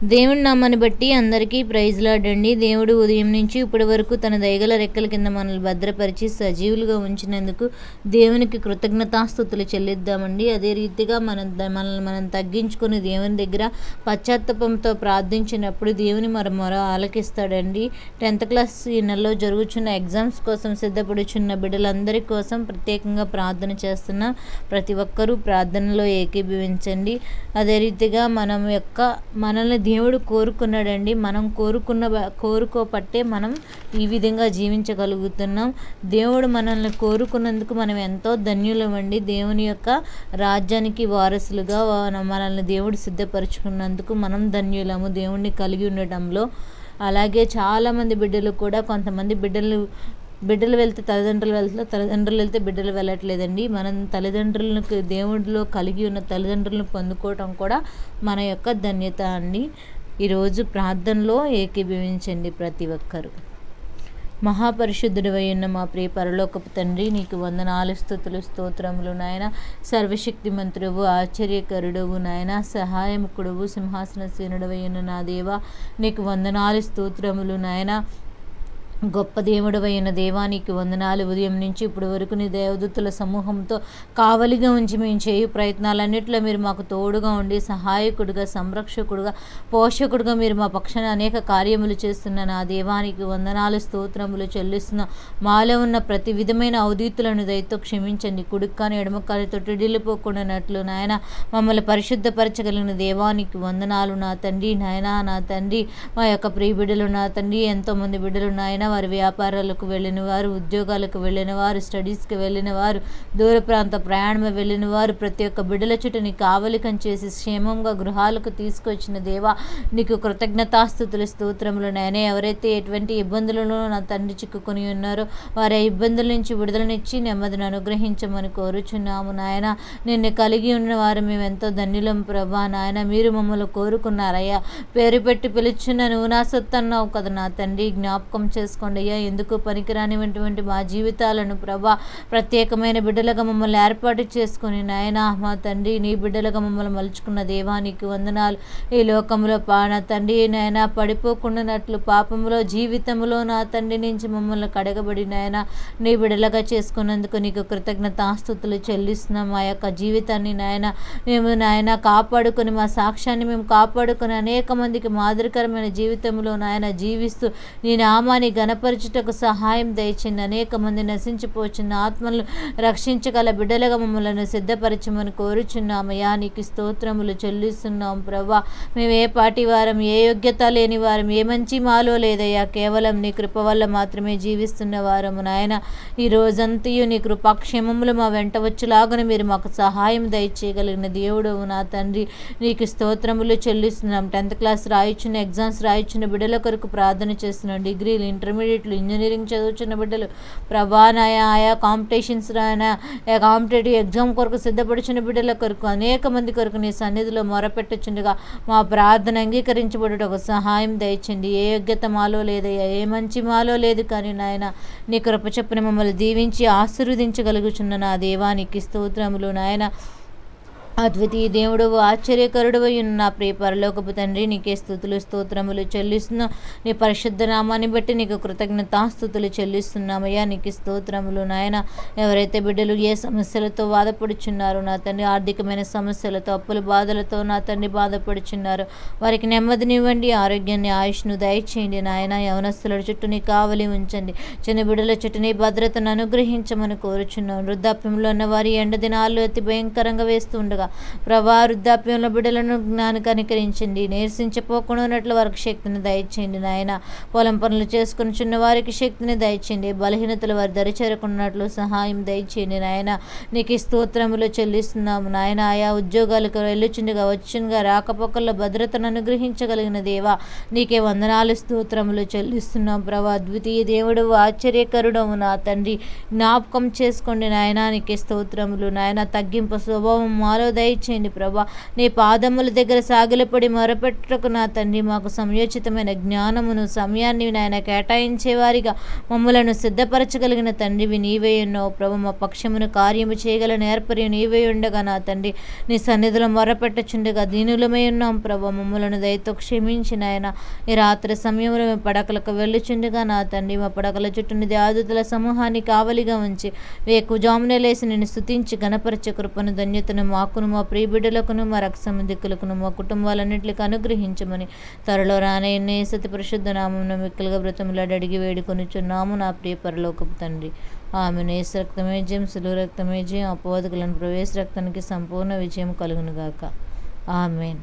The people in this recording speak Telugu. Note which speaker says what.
Speaker 1: దేవుడి నామాన్ని బట్టి అందరికీ ప్రైజ్లాడండి దేవుడు ఉదయం నుంచి ఇప్పటి వరకు తన దయగల రెక్కల కింద మనల్ని భద్రపరిచి సజీవులుగా ఉంచినందుకు దేవునికి కృతజ్ఞతాస్థుతులు చెల్లిద్దామండి. అదే రీతిగా మనం మనల్ని మనం తగ్గించుకొని దేవుని దగ్గర పశ్చాత్తాపంతో ప్రార్థించినప్పుడు దేవుని మన మరో ఆలకిస్తాడండి. టెన్త్ క్లాస్ ఈ నెలలో జరుగుతున్న ఎగ్జామ్స్ కోసం సిద్ధపడుచున్న బిడ్డలందరి కోసం ప్రత్యేకంగా ప్రార్థన చేస్తున్న ప్రతి ఒక్కరూ ప్రార్థనలో ఏకీభవించండి. అదే రీతిగా మనం యొక్క మనల్ని దేవుడు కోరుకున్నాడండి. మనం కోరుకున్న కోరుకోపట్టే మనం ఈ విధంగా జీవించగలుగుతున్నాం. దేవుడు మనల్ని కోరుకున్నందుకు మనం ఎంతో ధన్యులమండి. దేవుని యొక్క రాజ్యానికి వారసులుగా మనల్ని దేవుడు సిద్ధపరచుకున్నందుకు మనం ధన్యులము. దేవుణ్ణి కలిగి ఉండటంలో. అలాగే చాలామంది బిడ్డలు కూడా కొంతమంది బిడ్డలు బిడ్డలు వెళ్తే తల్లిదండ్రులు వెళ్తే తల్లిదండ్రులు వెళ్తే బిడ్డలు వెళ్ళట్లేదండి. మనం తల్లిదండ్రులకు దేవుడిలో కలిగి ఉన్న తల్లిదండ్రులను పొందుకోవటం కూడా మన యొక్క ధన్యత అండి. ఈరోజు ప్రార్థనలో ఏకీభవించండి ప్రతి ఒక్కరు. మహాపరిశుద్ధుడు ఉన్న మా ప్రియ పరలోకపు తండ్రి నీకు వందనాలు స్థుతులు స్తోత్రములు నాయన. సర్వశక్తిమంతుడువు ఆశ్చర్యకరుడువు నాయన. సహాయముకుడువు సింహాసన సీనుడు నా దేవ నీకు వందనాలు స్తోత్రములు నాయన. గొప్ప దేవుడు అయిన దేవానికి వందనాలు. ఉదయం నుంచి ఇప్పుడు వరకు నీ దేవదూతుల సమూహంతో కావలిగా ఉంచి మేము చేయు ప్రయత్నాలన్నింటిలో మీరు మాకు తోడుగా ఉండి సహాయకుడిగా సంరక్షకుడుగా పోషకుడుగా మీరు మా పక్షాన అనేక కార్యములు చేస్తున్న నా దేవానికి వందనాలు స్తోత్రములు చెల్లిస్తున్న మాలో ఉన్న ప్రతి విధమైన అవధీతులను దయతో క్షమించండి. కుడుక్కాని ఎడమకాలతో టిడిల్లిపోకుండానట్లు నాయన మమ్మల్ని పరిశుద్ధపరచగలిగిన దేవానికి వందనాలు. నా తండ్రి నాయన నా తండ్రి మా యొక్క ప్రియ బిడ్డలు నా తండ్రి ఎంతోమంది బిడ్డలు నాయన వారు వ్యాపారాలకు వెళ్ళిన వారు ఉద్యోగాలకు వెళ్ళిన వారు స్టడీస్కి వెళ్ళిన వారు దూర ప్రాంత ప్రయాణం వెళ్ళిన వారు ప్రతి ఒక్క బిడ్డల చుట్టూ కావలికం చేసి క్షేమంగా గృహాలకు తీసుకొచ్చిన దేవా నీకు కృతజ్ఞతాస్థుతుల స్తోత్రములు నేనే ఎవరైతే ఎటువంటి ఇబ్బందులను నా తండ్రి చిక్కుకొని ఉన్నారో వారి ఇబ్బందుల నుంచి విడుదలనిచ్చి నెమ్మదిని అనుగ్రహించమని కోరుచున్నాము నాయన. నిన్ను కలిగి ఉన్న వారు మేము ఎంతో ధన్యులం ప్రభా నాయన. మీరు మమ్మల్ని కోరుకున్నారయ్యా. పేరు పెట్టి పిలుచున్న నువ్వు నా సొత్తన్నావు కదా నా తండ్రి. జ్ఞాపకం చేసుకు చేసుకోండి. అయ్యా ఎందుకు పనికిరానివంటి మా జీవితాలను ప్రభా ప్రత్యేకమైన బిడ్డలుగా మమ్మల్ని ఏర్పాటు చేసుకుని నాయన మా తండ్రి నీ బిడ్డలుగా మమ్మల్ని మలుచుకున్న దేవానికి వందనాలు. ఈ లోకంలో పా నా తండ్రి నాయన పడిపోకుండానట్లు పాపంలో జీవితంలో నా తండ్రి నుంచి మమ్మల్ని కడగబడి నాయన నీ బిడ్డలుగా చేసుకున్నందుకు నీకు కృతజ్ఞత ఆస్తుతులు చెల్లిస్తున్నాం. మా యొక్క జీవితాన్ని నాయన మేము నాయన కాపాడుకొని మా సాక్ష్యాన్ని మేము కాపాడుకొని అనేక మందికి మాదిరికరమైన జీవితంలో నాయన జీవిస్తూ నీ నామాన్ని ఘనపరచుటకు సహాయం దయచింది అనేక మంది నశించిపోచున్న ఆత్మలు రక్షించగల బిడ్డలుగా మమ్మలను సిద్ధపరచమని కోరుచున్నామయ్యా. నీకు స్తోత్రములు చెల్లిస్తున్నాం ప్రభా. మేము ఏ పాటి వారం ఏ యోగ్యత లేని వారం ఏ మంచి మాలో లేదయ్యా. కేవలం నీ కృప వల్ల మాత్రమే జీవిస్తున్న వారము నాయన. ఈ రోజంతయు నీ కృపాక్షేమములు మా వెంట వచ్చేలాగా మీరు మాకు సహాయం దయచేయగలిగిన దేవుడు నా తండ్రి. నీకు స్తోత్రములు చెల్లిస్తున్నాం. టెన్త్ క్లాస్ రాయిచున్న ఎగ్జామ్స్ రాయిచున్న బిడ్డల కొరకు ప్రార్థన చేస్తున్నాం. డిగ్రీలు ఇంటర్మీడియట్ ఇంటర్మీడియట్లు ఇంజనీరింగ్ చదువుతున్న బిడ్డలు. ప్రభానాయ ఆయా కాంపిటీషన్స్ రాయన కాంపిటేటివ్ ఎగ్జామ్ కొరకు సిద్ధపడుచున్న బిడ్డల కొరకు అనేక మంది కొరకు నీ సన్నిధిలో మొరపెట్టుచుండగా మా ప్రార్థన అంగీకరించబడుట ఒక సహాయం దయచండి. ఏ యోగ్యత మాలో లేదయ్యా ఏ మంచి మాలో లేదు కానీ నాయన నీ కృప చెప్పిన మమ్మల్ని దీవించి ఆశీర్వదించగలుగుచున్న నా దేవానికి స్తోత్రములు నాయన. అద్వితీయ దేవుడు ఆశ్చర్యకరుడు ఉన్న ప్రియ పరలోకపు తండ్రి నీకే స్థుతులు స్తోత్రములు చెల్లిస్తున్నా. నీ పరిశుద్ధ నామాన్ని బట్టి నీకు కృతజ్ఞతాస్థుతులు చెల్లిస్తున్నామయ్యా. నీకు స్తోత్రములు నాయన. ఎవరైతే బిడ్డలు ఏ సమస్యలతో బాధపడుచున్నారో నా తండ్రి ఆర్థికమైన సమస్యలతో అప్పుల బాధలతో నా తండ్రి బాధపడుచున్నారు. వారికి నెమ్మదినివ్వండి ఆరోగ్యాన్ని ఆయుష్ను దయచేయండి నాయన. యవనస్తుల చుట్టూ నీ కావలి ఉంచండి. చిన్న బిడ్డల చుట్టూ నీ భద్రతను అనుగ్రహించమని కోరుచున్నాం. వృద్ధాప్యంలో ఉన్న వారి ఎండ దినాలు అతి భయంకరంగా వేస్తుండగా ప్రభా వృద్ధాప్యంలో బిడ్డలను జ్ఞానం కనికరించండి. నీరసించిపోకుండా వారికి శక్తిని దయచేయండి నాయన. పొలం పనులు చేసుకుని చిన్న వారికి శక్తిని దయచేయండి. బలహీనతలు వారి దరి చేరకున్నట్లు సహాయం దయచేయండి నాయన. నీకు స్తోత్రములు చెల్లిస్తున్నాము నాయన. ఆయా ఉద్యోగాలకు వెళ్ళుచుండగా వచ్చునుగా రాకపోకల్లో భద్రతను అనుగ్రహించగలిగిన దేవా నీకే వందనాలు స్తోత్రములు చెల్లిస్తున్నాం. ప్రభా ద్వితీయ దేవుడు ఆశ్చర్యకరుడము నా తండ్రి. జ్ఞాపకం చేసుకోండి నాయన నీకే స్తోత్రములు నాయన. తగ్గింపు స్వభావం మాలో దయచేయండి ప్రభా. నీ పాదముల దగ్గర సాగిలపడి మొరపెట్టకు నా తండ్రి మాకు సమయోచితమైన జ్ఞానమును సమయాన్ని నాయన కేటాయించేవారిగా మమ్మలను సిద్ధపరచగలిగిన తండ్రివి నీవే ఉన్నావు ప్రభు. మా పక్షమును కార్యము చేయగల నేర్పరి నీవే ఉండగా నా తండ్రి. నీ సన్నిధిలో మొరపెట్టచుండగా దీనులమై ఉన్నాం ప్రభు. మమ్మలను దయతో క్షమించి నాయన ఈ రాత్రి సమయంలో మేము పడకలకు వెళ్ళుచుండగా నా తండ్రి మా పడకల చుట్టూ ఆదుతుల సమూహాన్ని కావలిగా ఉంచి వేకుజామున లేసి నేను స్థుతించి గణపరచ కృపను ధన్యతను మాకును మా ప్రియ బిడ్డలకును మా రక్ష దిక్కులకును మా కుటుంబాలన్నింటికి అనుగ్రహించమని త్వరలో రానయ్యనే సతి పరిశుద్ధ నామం మిక్కలుగా వ్రతములాడి అడిగి వేడుకొనిచున్నాము నా ప్రియ పరలోకపు తండ్రి. ఆమె నేస రక్తమే జయం సులువు రక్తమే జయం అపవాదకులను ప్రవేశ రక్తానికి సంపూర్ణ విజయం కలుగునుగాక. ఆమెన్.